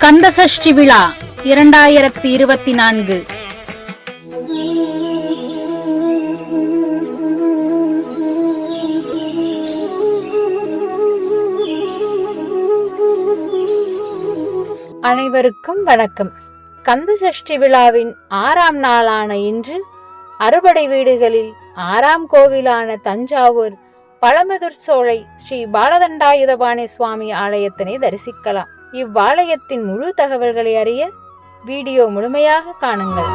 கந்தசஷ்டி விழா இரண்டாயிரத்தி இருபத்தி நான்கு. அனைவருக்கும் வணக்கம். கந்த சஷ்டி விழாவின் ஆறாம் நாளான இன்று அறுபடை வீடுகளில் ஆறாம் கோவிலான தஞ்சாவூர் பழமுதிர் சோலை ஸ்ரீ பாலதண்டாயுதபாணி சுவாமி ஆலயத்தினை தரிசிக்கலாம். இவ்வாலயத்தின் முழு தகவல்களை அறிய வீடியோ முழுமையாக காணுங்கள்.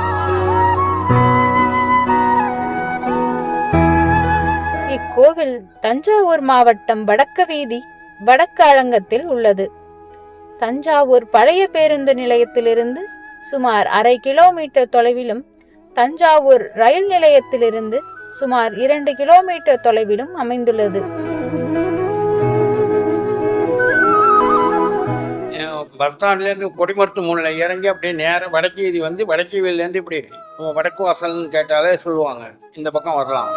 இக்கோவில் தஞ்சாவூர் மாவட்டம் வடக்கு வீதி வடக்கு அலங்கத்தில் உள்ளது. தஞ்சாவூர் பழைய பேருந்து நிலையத்திலிருந்து சுமார் அரை கிலோமீட்டர் தொலைவிலும் தஞ்சாவூர் ரயில் நிலையத்திலிருந்து சுமார் இரண்டு கிலோமீட்டர் தொலைவிலும் அமைந்துள்ளது. பஸ்டாண்ட்லேருந்து கொடிமரத்து மூணில் இறங்கி அப்படியே நேரம் வடக்கு வீதி வந்து வடக்கு வீதியிலேருந்து இப்படி நம்ம வடக்கு வாசல்னு கேட்டாலே சொல்லுவாங்க. இந்த பக்கம் வரலாம்.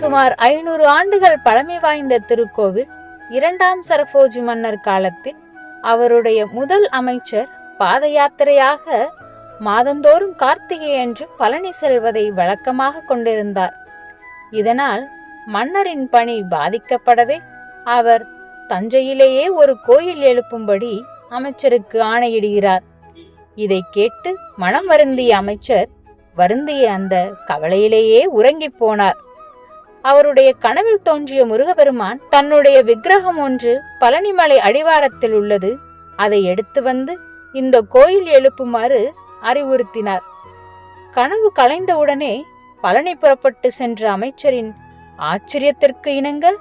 சுமார் ஐநூறு ஆண்டுகள் பழமை வாய்ந்த திருக்கோவில் இரண்டாம் சரபோஜி மன்னர் காலத்தில் அவருடைய முதல் அமைச்சர் பாத யாத்திரையாக மாதந்தோறும் கார்த்திகை அன்று பழனி செல்வதை வழக்கமாக கொண்டிருந்தார். இதனால் மன்னரின் பணி பாதிக்கப்படவே அவர் தஞ்சையிலேயே ஒரு கோயில் எழுப்பும்படி அமைச்சருக்கு ஆணையிடுகிறார். இதை கேட்டு மனம் வருந்திய அமைச்சர் வருந்திய அந்த கவலையிலேயே உறங்கிப் போனார். அவருடைய கனவில் தோன்றிய முருகபெருமான் தன்னுடைய விக்கிரகம் ஒன்று பழனிமலை அடிவாரத்தில் உள்ளது. அதை எடுத்து வந்து இந்த கோயில் எழுப்புமாறு அறிவுறுத்தினார். கனவு கலைந்தவுடனே பழனி புறப்பட்டு சென்ற அமைச்சரின் ஆச்சரியத்திற்கு இணங்க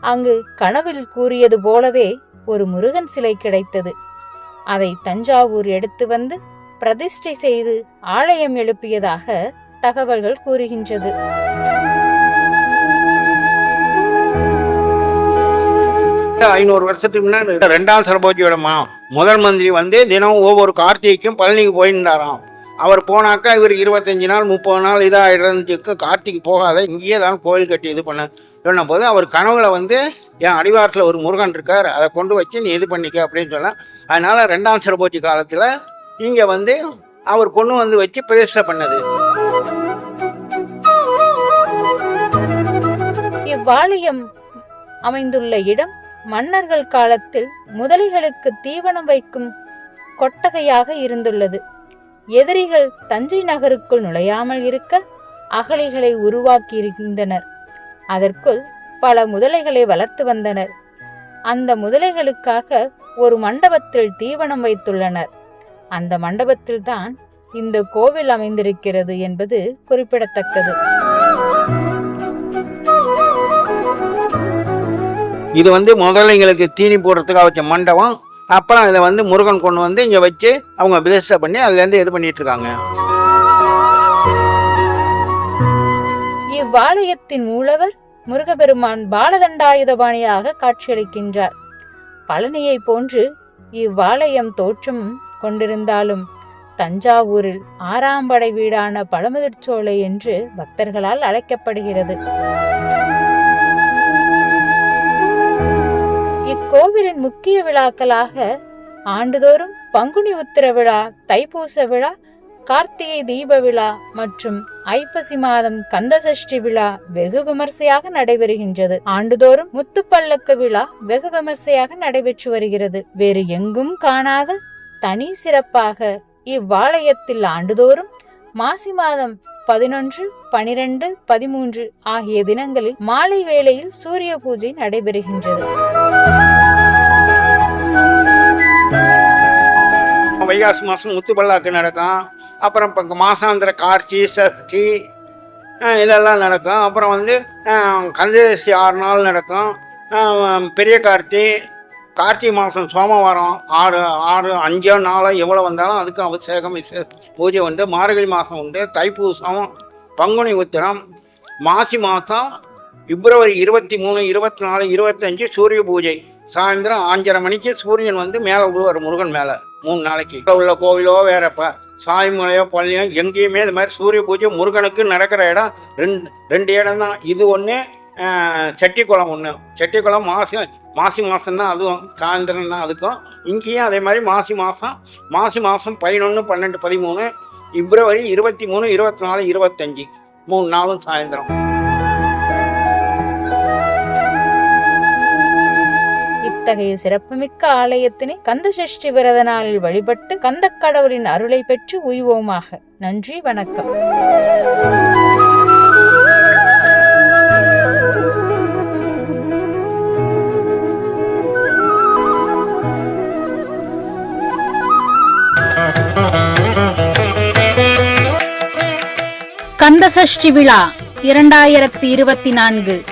அங்கு கனவில் கூறியது போலவே ஒரு முருகன் சிலை கிடைத்தது. அதை தஞ்சாவூர் எடுத்து வந்து பிரதிஷ்டை செய்து ஆலயம் எழுப்பியதாக தகவல்கள் கூறுகின்றது. ஐநூறு வருஷத்துக்கு முன்னாடி ரெண்டாம் சரபோஜியோட மா முதல் மந்திரி வந்து தினம் ஒவ்வொரு கார்த்திகைக்கும் பழனிக்கு போயிருந்தாராம். அவர் போனாக்கா இவர் இருபத்தஞ்சி நாள் முப்பது நாள் இதாகிடுறதுக்கு கார்த்திகை போகாத இங்கேயே தான் கோயில் கட்டி இது பண்ண சொன்ன போது அவர் கனவுல வந்து என் அடிவாரத்தில் ஒரு முருகன் இருக்கார் அதை கொண்டு வச்சு நீ இது பண்ணிக்க அப்படின்னு சொன்னால் அதனால ரெண்டாம் சரபோஜி காலத்தில் இங்கே வந்து அவர் கொண்டு வந்து வச்சு பிரதிஷ்டை பண்ணது. இவ்வாலயம் அமைந்துள்ள இடம் மன்னர்கள் காலத்தில் முதலைகளுக்கு தீவனம் வைக்கும் கொட்டகையாக இருந்துள்ளது. எதிரிகள் தஞ்சை நகருக்குள் நுழையாமல் இருக்க அகழிகளை உருவாக்கியிருந்தனர். அதற்குள் பல முதலைகளை வளர்த்து வந்தனர். அந்த முதலைகளுக்காக ஒரு மண்டபத்தில் தீவனம் வைத்துள்ளனர். அந்த மண்டபத்தில்தான் இந்த கோவில் அமைந்திருக்கிறது என்பது குறிப்பிடத்தக்கது. இது வந்து முதலைங்களுக்கு தீனி போடுறதுக்காக வச்ச மண்டபம். அப்புறம் இதை வந்து முருகன் கொண்டு வந்து இங்கே வச்சு அவங்க பிரதிஷ்டை பண்ணி அதுலேருந்து இது பண்ணிட்டு இருக்காங்க. இவ்வாலயத்தின் மூலவர் முருகபெருமான் பாலதண்டாயுதபாணியாக காட்சியளிக்கின்றார். பழனியை போன்று இவ்வாலயம் தோற்றம் கொண்டிருந்தாலும் தஞ்சாவூரில் ஆறாம் படை வீடான பழமுதிர்ச்சோலை என்று பக்தர்களால் அழைக்கப்படுகிறது. இக்கோவிலின் முக்கிய விழாக்களாக ஆண்டுதோறும் பங்குனி உத்திர விழா தைப்பூச விழா கார்த்திகை தீப விழா மற்றும் ஐப்பசி மாதம் கந்தசஷ்டி விழா வெகு விமர்சையாக நடைபெறுகின்றது. ஆண்டுதோறும் முத்துப்பல்லக்கு விழா வெகு விமர்சையாக நடைபெற்று வருகிறது. வேறு எங்கும் காணாத தனி சிறப்பாக இவ்வாலயத்தில் ஆண்டுதோறும் மாசி மாதம் பதினொன்று பனிரெண்டு பதிமூன்று ஆகிய தினங்களில் மாலை வேளையில் சூரிய பூஜை நடைபெறுகின்றது. வைகாசி மாதம் முத்து பல்லாக்கு நடக்கும். அப்புறம் இப்போ மாசாந்திர கார்த்தி சஷ்டி இதெல்லாம் நடக்கும். அப்புறம் வந்து அஹ், ஆறு நாள் நடக்கும். பெரிய கார்த்தி கார்த்திகை மாதம் சோமவாரம் ஆறு ஆறு அஞ்சோ நாளோ எவ்வளோ வந்தாலும் அதுக்கு அபிஷேகம் பூஜை உண்டு. மார்கழி மாதம் உண்டு. தைப்பூசம் பங்குனி உத்திரம் மாசி மாதம் பிப்ரவரி இருபத்தி மூணு இருபத்தி நாலு இருபத்தஞ்சு சூரிய பூஜை. சாயந்தரம் அஞ்சரை மணிக்கு சூரியன் வந்து மேலே விழுவார் முருகன் மேலே. மூணு நாளைக்கு. உள்ள கோவிலோ வேற இப்போ சாய்மலையோ பள்ளியோ எங்கேயுமே இது மாதிரி சூரிய பூஜை முருகனுக்கு நடக்கிற இடம் ரெண்டு ரெண்டு இடம் தான். இது ஒன்று செட்டிக்குளம் ஒன்று செட்டிக்குளம் மாசி மாசி மாதம் தான் அதுவும் சாயந்தரம் தான் அதுக்கும். இங்கேயும் அதே மாதிரி மாசி மாதம் மாசி மாதம் பதினொன்று பன்னெண்டு பதிமூணு பிப்ரவரி இருபத்தி மூணு இருபத்தி நாலு இருபத்தஞ்சி மூணு நாளும் சாயந்தரம். இத்தகைய சிறப்புமிக்க ஆலயத்தினை கந்த சஷ்டி விரத நாளில் வழிபட்டு கந்தக் கடவுளின் அருளை பெற்று உய்வோமாக. நன்றி வணக்கம். கந்தசஷ்டி விழா இரண்டாயிரத்தி இருபத்தி நான்கு.